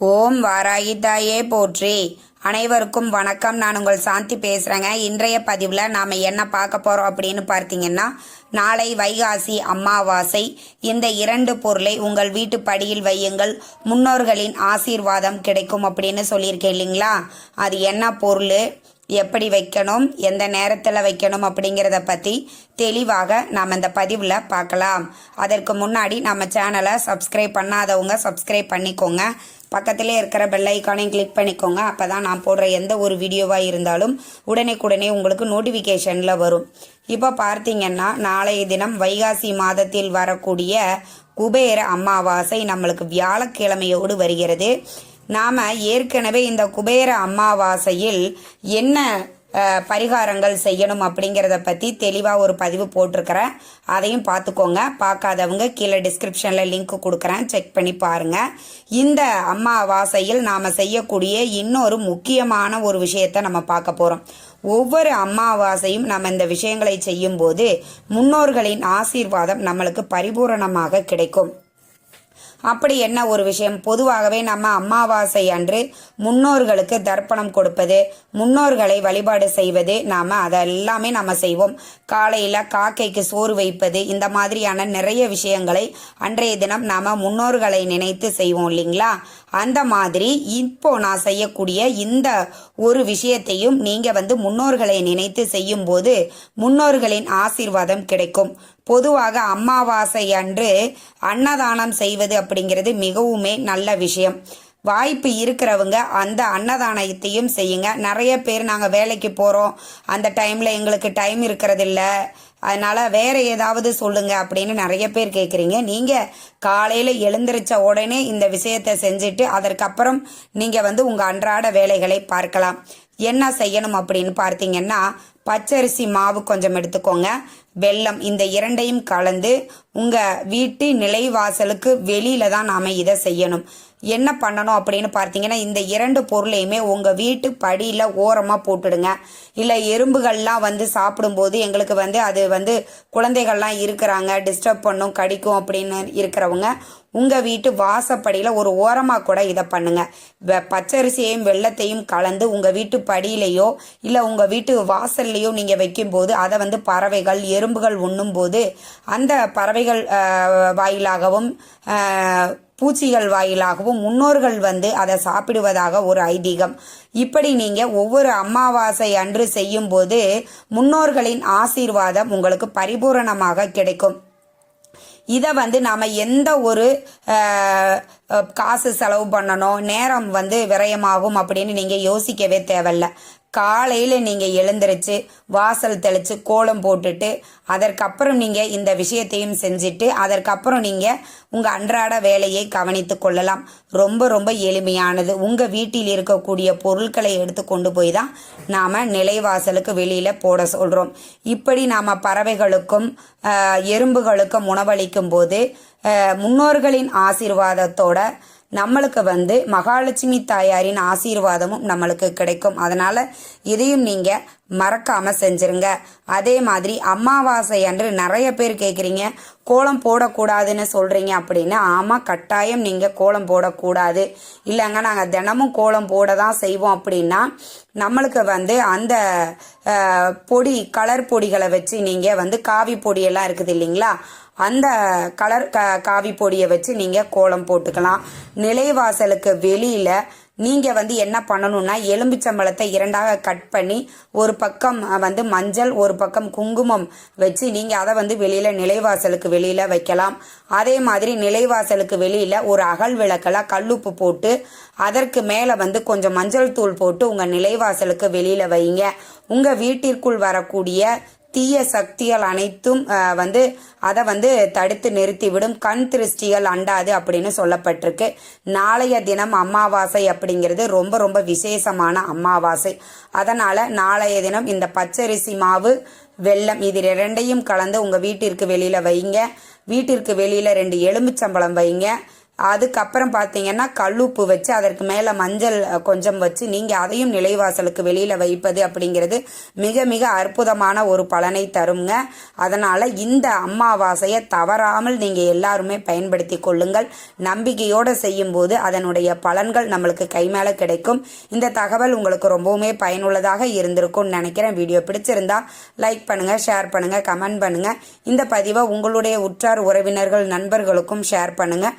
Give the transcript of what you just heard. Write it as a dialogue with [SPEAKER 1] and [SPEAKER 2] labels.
[SPEAKER 1] ஓம் வாராயிதாயே போற்றி. அனைவருக்கும் வணக்கம். நான் உங்கள் சாந்தி பேசுகிறேங்க இன்றைய பதிவில் நாம் என்ன பார்க்க போகிறோம் அப்படின்னு பார்த்தீங்கன்னா நாளை வைகாசி அம்மாவாசை இந்த இரண்டு பொருளை உங்கள் வீட்டு படியில் வையுங்கள். முன்னோர்களின் ஆசீர்வாதம் கிடைக்கும் அப்படின்னு சொல்லியிருக்கேன் இல்லைங்களா? அது என்ன பொருள்? எப்படி வைக்கணும் எந்த நேரத்தில் வைக்கணும் அப்படிங்கிறத பற்றி தெளிவாக நாம் இந்த பதிவில் பார்க்கலாம். அதற்கு முன்னாடி நம்ம சேனலை சப்ஸ்கிரைப் பண்ணாதவங்க சப்ஸ்கிரைப் பண்ணிக்கோங்க. பக்கத்திலே இருக்கிற பெல் ஐக்கானையும் கிளிக் பண்ணிக்கோங்க. அப்போ தான் நான் போடுற எந்த ஒரு வீடியோவாக இருந்தாலும் உடனே உங்களுக்கு நோட்டிஃபிகேஷனில் வரும். இப்போ பார்த்தீங்கன்னா நாளைய தினம் வைகாசி மாதத்தில் வரக்கூடிய குபேர அமாவாசை நம்மளுக்கு வியாழக்கிழமையோடு வருகிறது. நாம் ஏற்கனவே இந்த குபேர அமாவாசையில் என்ன பரிகாரங்கள் செய்யணும் அப்படிங்கிறத பற்றி தெளிவாக ஒரு பதிவு போட்டிருக்கிறேன். அதையும் பார்த்துக்கோங்க. பார்க்காதவங்க கீழே டிஸ்கிரிப்ஷனில் லிங்க் கொடுக்குறேன். செக் பண்ணி பாருங்கள் இந்த அமாவாசையில் நாம் செய்யக்கூடிய இன்னொரு முக்கியமான ஒரு விஷயத்தை நம்ம பார்க்க போகிறோம் ஒவ்வொரு அமாவாசையும் நம்ம இந்த விஷயங்களை செய்யும்போது முன்னோர்களின் ஆசீர்வாதம் நம்மளுக்கு பரிபூரணமாக கிடைக்கும். அப்படி என்ன ஒரு விஷயம்? பொதுவாகவே நம்ம அமாவாசை அன்று முன்னோர்களுக்கு தர்ப்பணம் கொடுப்பது முன்னோர்களை வழிபாடு செய்வது நாம அதெல்லாமே நம்ம செய்வோம். காலையில் காக்கைக்கு சோறு வைப்பது இந்த மாதிரியான நிறைய விஷயங்களை அன்றைய தினம் நாம் முன்னோர்களை நினைத்து செய்வோம் இல்லைங்களா? அந்த மாதிரி இப்போ நான் செய்யக்கூடிய இந்த ஒரு விஷயத்தையும் நீங்க வந்து முன்னோர்களை நினைத்து செய்யும் போது முன்னோர்களின் ஆசீர்வாதம் கிடைக்கும். பொதுவாக அமாவாசை அன்று அன்னதானம் செய்வது அப்படிங்கிறது மிகவுமே நல்ல விஷயம். வாய்ப்பு இருக்கிறவங்க அந்த அன்னதானத்தையும் செய்யுங்க. நிறைய பேர் நாங்கள் வேலைக்கு போகிறோம் அந்த டைமில் எங்களுக்கு டைம் இருக்கிறதில்ல. அதனால் வேறு ஏதாவது சொல்லுங்கள் அப்படின்னு நிறைய பேர் கேட்குறீங்க நீங்கள் காலையில் எழுந்திரிச்ச உடனே இந்த விஷயத்தை செஞ்சுட்டு அதற்கப்புறம் நீங்கள் வந்து உங்கள் அன்றாட வேலைகளை பார்க்கலாம். என்ன செய்யணும் அப்படின்னு பார்த்தீங்கன்னா பச்சரிசி மாவு கொஞ்சம் எடுத்துக்கோங்க. வெள்ளம் இந்த இரண்டையும் கலந்து உங்கள் வீட்டு நிலைவாசலுக்கு வெளியில தான் நாம் இதை செய்யணும். என்ன பண்ணணும் அப்படின்னு பார்த்தீங்கன்னா இந்த இரண்டு பொருளையுமே உங்கள் வீட்டு படியில் ஓரமாக போட்டுடுங்க. இல்லை எறும்புகள்லாம் வந்து சாப்பிடும்போது எங்களுக்கு வந்து அது வந்து குழந்தைகள்லாம் இருக்கிறாங்க டிஸ்டர்ப் பண்ணும் கடிக்கும் அப்படின்னு இருக்கிறவங்க உங்கள் வீட்டு வாசப்படியில் ஒரு ஓரமாக கூட இதை பண்ணுங்க. பச்சரிசியையும் வெள்ளத்தையும் கலந்து உங்கள் வீட்டு படியிலையோ இல்லை உங்கள் வீட்டு வாசல்லையோ நீங்கள் வைக்கும்போது அதை வந்து பறவைகள் எறும்புகள் உண்ணும்போது அந்த பறவைகள் வாயிலாகவும் பூச்சிகள் வாயிலாகவும் முன்னோர்கள் வந்து அதை சாப்பிடுவதாக ஒரு ஐதீகம். இப்படி நீங்கள் ஒவ்வொரு அமாவாசை அன்று செய்யும்போது முன்னோர்களின் ஆசீர்வாதம் உங்களுக்கு பரிபூரணமாக கிடைக்கும். இதை வந்து நாம் எந்த ஒரு காசு செலவு பண்ணணும் நேரம் வந்து விரயமாகும் அப்படின்னு நீங்கள் யோசிக்கவே தேவையில்ல. காலையில் நீங்கள் எழுந்திரிச்சு வாசல் தெளித்து கோலம் போட்டுட்டு அதற்கப்புறம் நீங்கள் இந்த விஷயத்தையும் செஞ்சுட்டு அதற்கப்புறம் நீங்கள் உங்கள் அன்றாட வேலையை கவனித்து கொள்ளலாம். ரொம்ப ரொம்ப எளிமையானது. உங்கள் வீட்டில் இருக்கக்கூடிய பொருட்களை எடுத்து கொண்டு போய் தான் நாம் நிலைவாசலுக்கு வெளியில் போட சொல்கிறோம் இப்படி நாம் பறவைகளுக்கும் எறும்புகளுக்கும் உணவளிக்கும் போது முன்னோர்களின் ஆசீர்வாதத்தோட நம்மளுக்கு வந்து மகாலட்சுமி தாயாரின் ஆசீர்வாதமும் நம்மளுக்கு கிடைக்கும். அதனால இதையும் நீங்க மறக்காம செஞ்சிருங்க. அதே மாதிரி அமாவாசை அன்று நிறைய பேர் கேட்குறீங்க கோலம் போடக்கூடாதுன்னு சொல்றீங்க அப்படின்னு ஆமா கட்டாயம் நீங்க கோலம் போடக்கூடாது. இல்லைங்க நாங்கள் தினமும் கோலம் போட தான் செய்வோம் அப்படின்னா நம்மளுக்கு வந்து அந்த பொடி கலர் பொடிகளை வச்சு நீங்க வந்து காவி பொடியெல்லாம் இருக்குது இல்லைங்களா அந்த கலர் க காவி பொடியை வச்சு நீங்கள் கோலம் போட்டுக்கலாம். நிலைவாசலுக்கு வெளியில் நீங்கள் வந்து என்ன பண்ணணும்னா எலும்பிச்சம்பழத்தை இரண்டாக கட் பண்ணி ஒரு பக்கம் வந்து மஞ்சள் ஒரு பக்கம் குங்குமம் வச்சு நீங்கள் அதை வந்து வெளியில் நிலைவாசலுக்கு வெளியில் வைக்கலாம். அதே மாதிரி நிலைவாசலுக்கு வெளியில் ஒரு அகல் விளக்கில் கல்லுப்பு போட்டு அதற்கு மேலே வந்து கொஞ்சம் மஞ்சள் தூள் போட்டு உங்கள் நிலைவாசலுக்கு வெளியில் வைங்க. உங்கள் வீட்டிற்குள் வரக்கூடிய தீய சக்திகள் அனைத்தும் வந்து அதை வந்து தடுத்து நிறுத்திவிடும். கண் திருஷ்டிகள் அண்டாது அப்படின்னு சொல்லப்பட்டிருக்கு. நாளைய தினம் அமாவாசை அப்படிங்கிறது ரொம்ப ரொம்ப விசேஷமான அமாவாசை. அதனால நாளைய தினம் இந்த பச்சரிசி மாவு வெல்லம் இது இரண்டையும் கலந்து உங்கள் வீட்டிற்கு வெளியில் வைங்க. வீட்டிற்கு வெளியில் ரெண்டு எலும்புச்சம்பளம் வைங்க. அதுக்கப்புறம் பார்த்தீங்கன்னா கல்லுப்பு வச்சு அதற்கு மேலே மஞ்சள் கொஞ்சம் வச்சு நீங்கள் அதையும் நிலைவாசலுக்கு வெளியில் வைப்பது அப்படிங்கிறது மிக மிக அற்புதமான ஒரு பலனை தருங்க. அதனால் இந்த அம்மாவாசையை தவறாமல் நீங்கள் எல்லாருமே பயன்படுத்தி கொள்ளுங்கள். நம்பிக்கையோடு செய்யும்போது அதனுடைய பலன்கள் நம்மளுக்கு கை மேலே கிடைக்கும். இந்த தகவல் உங்களுக்கு ரொம்பவுமே பயனுள்ளதாக இருந்திருக்கும்னு நினைக்கிறேன். வீடியோ பிடிச்சிருந்தா லைக் பண்ணுங்கள் ஷேர் பண்ணுங்கள் கமெண்ட் பண்ணுங்கள் இந்த பதிவை உங்களுடைய உற்றார் உறவினர்கள் நண்பர்களுக்கும் ஷேர் பண்ணுங்கள்